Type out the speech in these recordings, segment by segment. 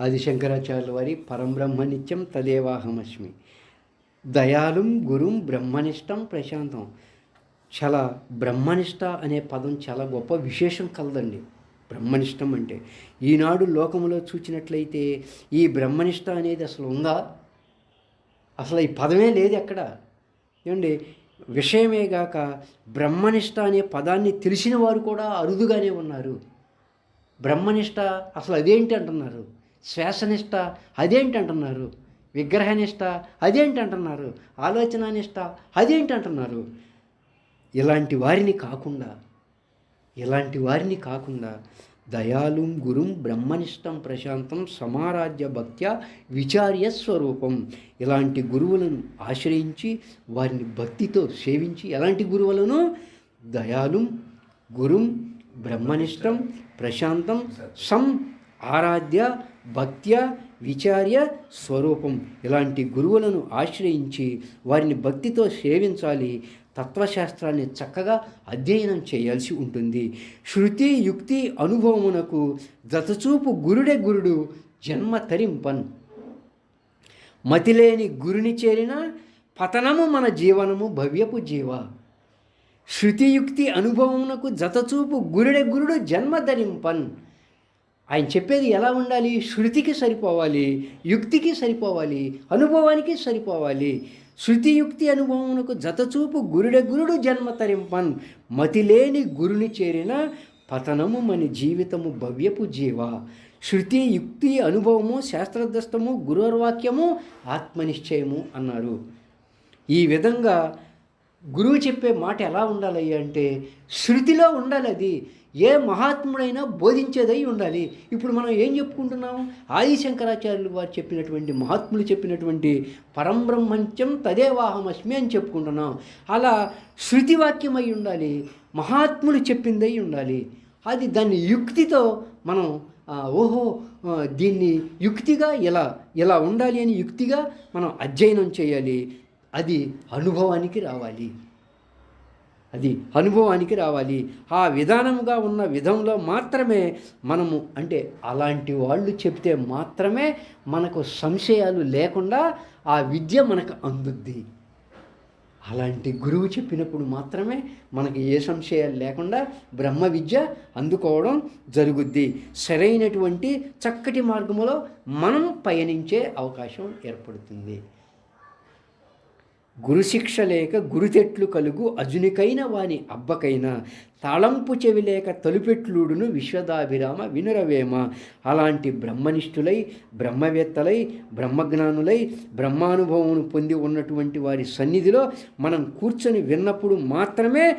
ఆదిశంకరాచార్యుల వారి పరంబ్రహ్మ నిత్యం తదేవాహమస్మి. దయాళుం గురుం బ్రహ్మనిష్టం ప్రశాంతం. చాలా బ్రహ్మనిష్ట అనే పదం చాలా గొప్ప విశేషం కలదండి. బ్రహ్మనిష్టం అంటే ఈనాడు లోకములో చూచినట్లయితే ఈ బ్రహ్మనిష్ట అనేది అసలు ఉందా? అసలు ఈ పదమే లేదు ఎక్కడ? ఏమండి? విషయమే గాక బ్రహ్మనిష్ట అనే పదాన్ని తెలిసిన వారు కూడా అరుదుగానే ఉన్నారు. బ్రహ్మనిష్ట అసలు అదేంటి అంటున్నారు? శ్వాసనిష్ట అదేంటి అంటున్నారు విగ్రహనిష్ట అదేంటి అంటున్నారు అదేంటంటున్నారు? అదేంటి అంటున్నారు ఇలాంటి వారిని కాకుండా ఇలాంటి వారిని కాకుండా దయాళుం గురుం బ్రహ్మనిష్టం ప్రశాంతం సమారాధ్య భక్త్య విచార్య స్వరూపం. ఇలాంటి గురువులను ఆశ్రయించి వారిని భక్తితో సేవించి ఎలాంటి గురువులను? దయాళుం గురుం బ్రహ్మనిష్టం ప్రశాంతం సం ఆరాధ్య భక్త్య విచార్య స్వరూపం. ఇలాంటి గురువులను ఆశ్రయించి వారిని భక్తితో సేవించాలి. తత్వశాస్త్రాన్ని చక్కగా అధ్యయనం చేయాల్సి ఉంటుంది. శృతి యుక్తి అనుభవమునకు దతచూపు గురుడే గురుడు జన్మ తరింపన్. మతిలేని గురుని చేరిన పతనము మన జీవనము భవ్యపు జీవ. శృతియుక్తి అనుభవమునకు జతచూపు గురుడే గురుడు జన్మ ధరింపన్ ఆయన చెప్పేది ఎలా ఉండాలి? శృతికి సరిపోవాలి యుక్తికి సరిపోవాలి అనుభవానికి సరిపోవాలి. శృతియుక్తి అనుభవమునకు జతచూపు గురుడ గురుడు జన్మ తరింపన్. మతిలేని గురుని చేరిన పతనము మన జీవితము భవ్యపు జీవ. శృతి యుక్తి అనుభవము శాస్త్రదస్తము గురువర్వాక్యము ఆత్మనిశ్చయము అన్నారు. ఈ విధంగా గురువు చెప్పే మాట ఎలా ఉండాలి అంటే శృతిలో ఉండాలి అది. ఏ మహాత్ముడైనా బోధించేదై ఉండాలి. ఇప్పుడు మనం ఏం చెప్పుకుంటున్నాం? ఆదిశంకరాచార్యులు వారు చెప్పినటువంటి మహాత్ములు చెప్పినటువంటి పరంబ్రహ్మంచం తదేవాహమస్మి అని చెప్పుకుంటున్నాం. అలా శృతివాక్యమై ఉండాలి మహాత్ములు చెప్పిందై ఉండాలి. అది దాన్ని యుక్తితో మనం ఓహో దీన్ని యుక్తిగా ఎలా ఎలా ఉండాలి అని యుక్తిగా మనం అధ్యయనం చేయాలి. అది అనుభవానికి రావాలి. అది అనుభవానికి రావాలి. ఆ విధానముగా ఉన్న విధంలో మాత్రమే మనము అంటే అలాంటి వాళ్ళు చెప్తే మాత్రమే మనకు సంశయాలు లేకుండా ఆ విద్య మనకు అందుద్ది. అలాంటి గురువు చెప్పినప్పుడు మాత్రమే మనకి ఏ సంశయాలు లేకుండా బ్రహ్మ విద్య అందుకోవడం జరుగుద్ది. సరైనటువంటి చక్కటి మార్గములో మనం పయనించే అవకాశం ఏర్పడుతుంది. గురుశిక్ష లేక గురుతెట్లు కలుగు అజునికైన వాని అబ్బకైన తాళంపు చెవి లేక తలుపెట్లుడును విశ్వదాభిరామ వినురవేమ. అలాంటి బ్రహ్మనిష్ఠులై బ్రహ్మవేత్తలై బ్రహ్మజ్ఞానులై బ్రహ్మానుభవమును పొంది ఉన్నటువంటి వారి సన్నిధిలో మనం కూర్చొని విన్నప్పుడు మాత్రమే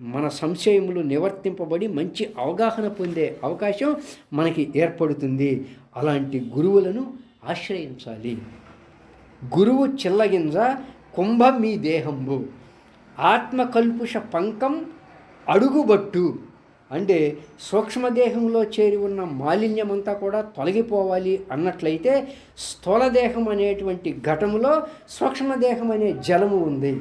మన సంశయములు నివర్తింపబడి మంచి అవగాహన పొందే అవకాశం మనకి ఏర్పడుతుంది. అలాంటి గురువులను ఆశ్రయించాలి. గురువు చిల్లగింజ కుంభ మీ దేహంబు ఆత్మకల్పుష పంకం అడుగుబట్టు. అంటే సూక్ష్మదేహంలో చేరి ఉన్న మాలిన్యమంతా కూడా తొలగిపోవాలి అన్నట్లయితే స్థూలదేహం అనేటువంటి ఘటములో సూక్ష్మదేహం అనే జలము ఉంది.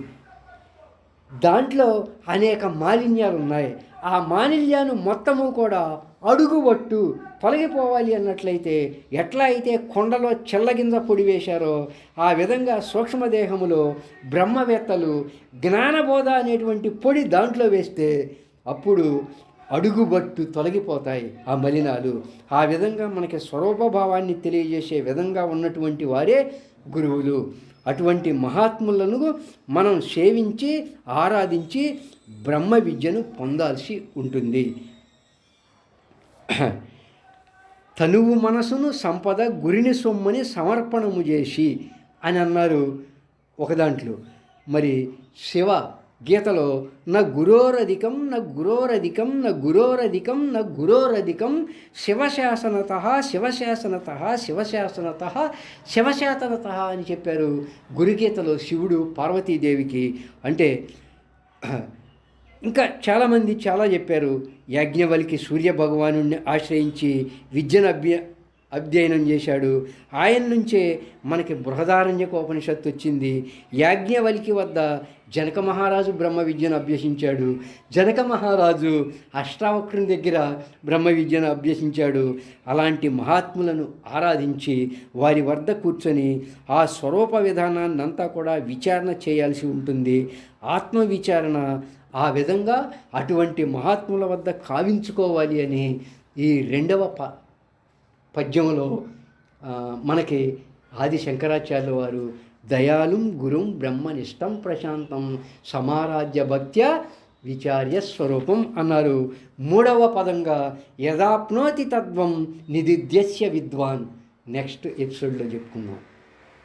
దాంట్లో అనేక మాలిన్యాలు ఉన్నాయి ఆ మాలిన్యాలు మొత్తము కూడా అడుగుబట్టు తొలగిపోవాలి అన్నట్లయితే ఎట్లా అయితే కొండలో చెల్లగింజ పొడి వేశారో ఆ విధంగా సూక్ష్మదేహములో బ్రహ్మవేత్తలు జ్ఞానబోధ అనేటువంటి పొడి దాంట్లో వేస్తే అప్పుడు అడుగుబట్టు తొలగిపోతాయి ఆ మలినాలు. ఆ విధంగా మనకి స్వరూపభావాన్ని తెలియజేసే విధంగా ఉన్నటువంటి వారే గురువులు. అటువంటి మహాత్ములను మనం సేవించి ఆరాధించి బ్రహ్మ విద్యను పొందాల్సి ఉంటుంది. తనువు మనసును సంపద గురిని సొమ్మని సమర్పణము చేసి అని అన్నారు ఒక దాంట్లో. మరి శివ గీతలో నా గురోరధికం నా గురోరధికం నా గురోరధికం నా గురోరధికం శివశాసనత శివశాసనత శివశాసనత శివశాసనత అని చెప్పారు గురుగీతలో శివుడు పార్వతీదేవికి. అంటే ఇంకా చాలామంది చాలా చెప్పారు యాజ్ఞవల్కి సూర్య భగవాను ఆశ్రయించి విద్యను అభ్య అధ్యయనం చేశాడు. ఆయన నుంచే మనకి బృహదారణ్యక ఉపనిషత్తు వచ్చింది. యాజ్ఞవల్కి వద్ద జనక మహారాజు బ్రహ్మ విద్యను అభ్యసించాడు. జనక మహారాజు అష్టావక్రుని దగ్గర బ్రహ్మ విద్యను అభ్యసించాడు. అలాంటి మహాత్ములను ఆరాధించి వారి వద్ద కూర్చొని ఆ స్వరూప విధానాన్ని అంతా కూడా విచారణ చేయాల్సి ఉంటుంది. ఆత్మ విచారణ ఆ విధంగా అటువంటి మహాత్ముల వద్ద కావించుకోవాలి అని ఈ రెండవ ప పద్యంలో మనకి ఆది శంకరాచార్యుల వారు దయాళుం గురుం బ్రహ్మనిష్టం ప్రశాంతం సమారాధ్య భక్త్య విచార్య స్వరూపం అన్నారు. మూడవ పదంగా యథాప్నోతి తత్వం నిదిధ్యస్య విద్వాన్ నెక్స్ట్ ఎపిసోడ్లో చెప్పుకుందాం.